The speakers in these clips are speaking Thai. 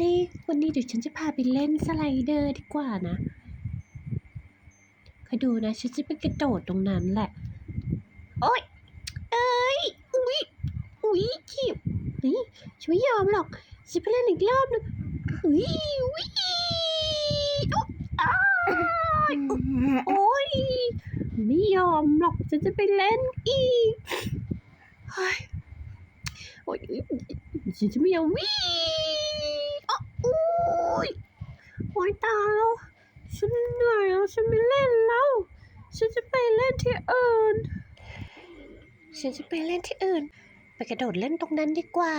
นี่วันนี้เดี๋ยวฉันจะพาไปเล่นสไลเดอร์ดีกว่านะคอยดูนะ ฉันจะไปกระโดดตรงนั้นแหละ โอ๊ย เอ้ย อุ๊ย อุ๊ยขีบนี่ฉันไม่ยอมหรอก ฉันไปเล่นอีกรอบนึงอุ๊ยอุ๊ยอุ๊ยอ้ายโอ๊ย ไม่ยอมหรอก ฉันจะไปเล่นอีกเฮ้ยโอ๊ยฉันจะไม่ยอมวิ่งอ๊ะโอ๊ยโอ๊ ยตาแล้ว ฉันเหนื่อยแล้วฉันไม่เล่นแล้ว ฉันจะไปเล่นที่อื่น ฉันจะไปเล่นที่อื่น ไปกระโดดเล่นตรงนั้นดีกว่า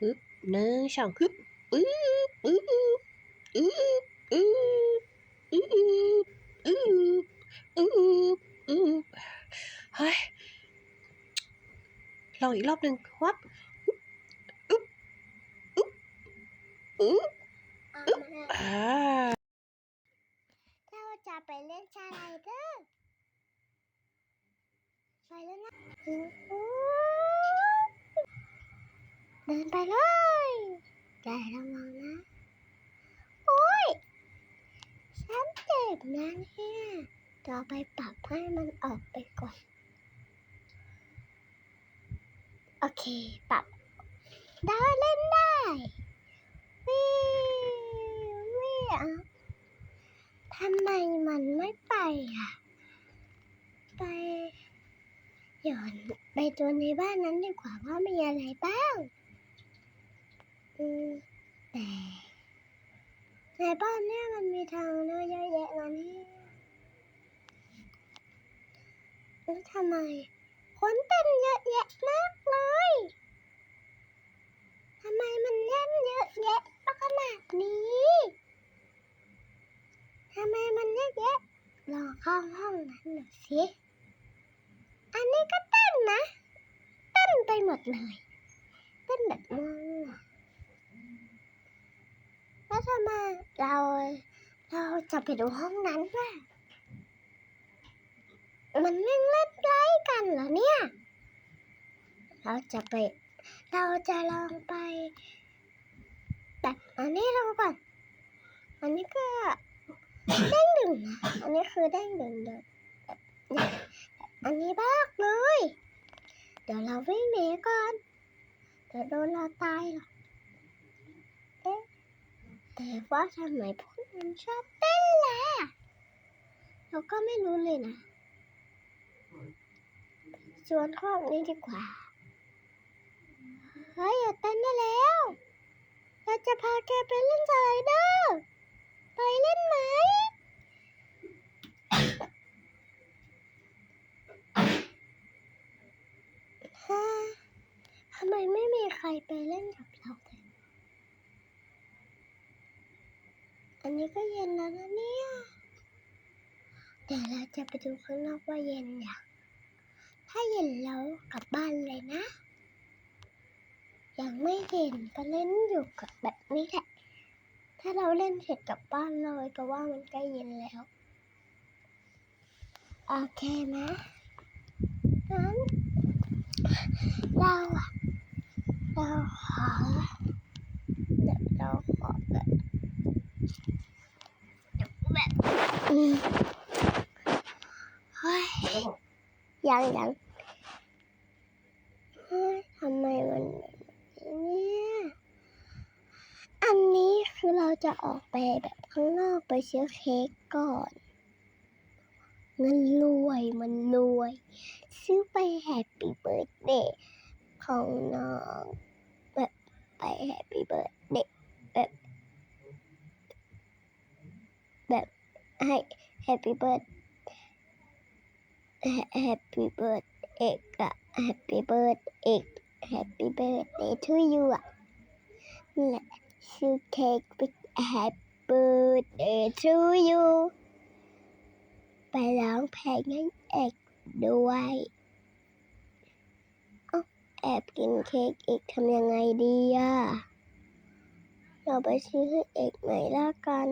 ฮึบหนึ่งสองฮึบอึ๊บอึ๊บอึ๊บอึ๊บอึ๊บอึ๊บอึ๊บอึ๊บเฮ้ยลองอีกรอบหนึ่งวับอึ๊บอึ๊บอึ๊บอึ๊บอ่า เราจะไปเล่นชาไลเดอร์ไปแล้วนะเดินไปเลยแต่ระวังนะ โอ้ย ฉันเจ็บนะเนี่ยต่อไปปรับให้มันออกไปก่อน โอเค ปรับได้เล่นได้วิววิวอะ ทำไมมันไม่ไปอะ ไปหย่อนไปดูในบ้านนั้นดีกว่าว่ามีอะไรบ้าง อืมแต่ในบ้านเนี่ยมันมีทางเลือกเยอะแยะนะนี่แล้วทำไมคนเต้นเยอะแยะมากเลยทำไมมันเล่นเยอะแยะขนาดนี้ ทำไมมันเยอะแยะ ลองเข้าห้องนั้นหน่อยสิ อันนี้ก็เต้นนะ เต้นไปหมดเลย เต้นแบบมั่วๆแล้วทำไมเราเราจะไปดูห้องนั้นว่ามันเล่นเล่นใกล้กันเหรอเนี่ย เราจะไป เราจะลองไปแบบอันนี้ลองก่อน อันนี้ก็เด้งดึงน นนี้คือเด้งดึงเดินแบบเนี่ยอันนี้บ้าเลย เดี๋ยวเราวิ่งหนีก่อน เดี๋ยวโดนเราตายหรอกเอ๊ะแต่ว่าทำไมพวกมันชอบเต้นล่ะ เราก็ไม่รู้เลยนะชวนครอบนี้ดีกว่า เฮ้ยอย่าเต้นได้แล้ว เราจะพาแกไปเล่นสไลเดอร์ ไปเล่นไหม ฮะทำไม ไม่มีใครไปเล่นกับเราเลยอันนี้ก็เย็นแล้วนะเนี่ยเดี๋ยวเราจะไปดูข้างนอกว่าเย็นอย่างถ้าเย็นแล้วกลับบ้านเลยนะ ยังไม่เย็นก็เล่นอยู่กับแบบนี้แหละ ถ้าเราเล่นเสร็จกลับบ้านเลยก็ว่ามันใกล้เย็นแล้ว โอเคไหมงั้นเราอะ เราขอเดี๋ยวเราขอแบบเดี๋ยวแบบอืมเฮ้ยยังยังเฮ้ยทำไมมันแบบนี้เนี่ยอันนี้คือเราจะออกไปแบบข้างนอกไปซื้อเค้กก่อนเงินรวยมันรวย ซื้อไปแฮปปี้เบิร์ดเดย์ของน้อง my happy birthday. But, but, hi, happy birthday. Happy birthday, happy birthday, happy birthday to you. Let's take a happy birthday to you. ไปร้องเพลงให้เอกด้วย แอบกินเค้กเอกทำยังไงดีอะเราไปซื้อให้เอกใหม่ละกัน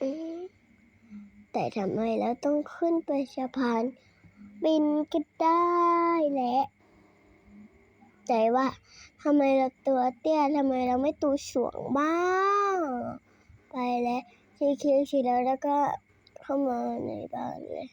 อืมแต่ทำไมเราต้องขึ้นไปสะพานบินก็ได้แหละใจว่าทำไมเราตัวเตี้ยทำไมเราไม่ตัวสูงบ้าง ไปแล้วคิดคิดคิแล้วแล้วก็เข้ามาในบ้านเลย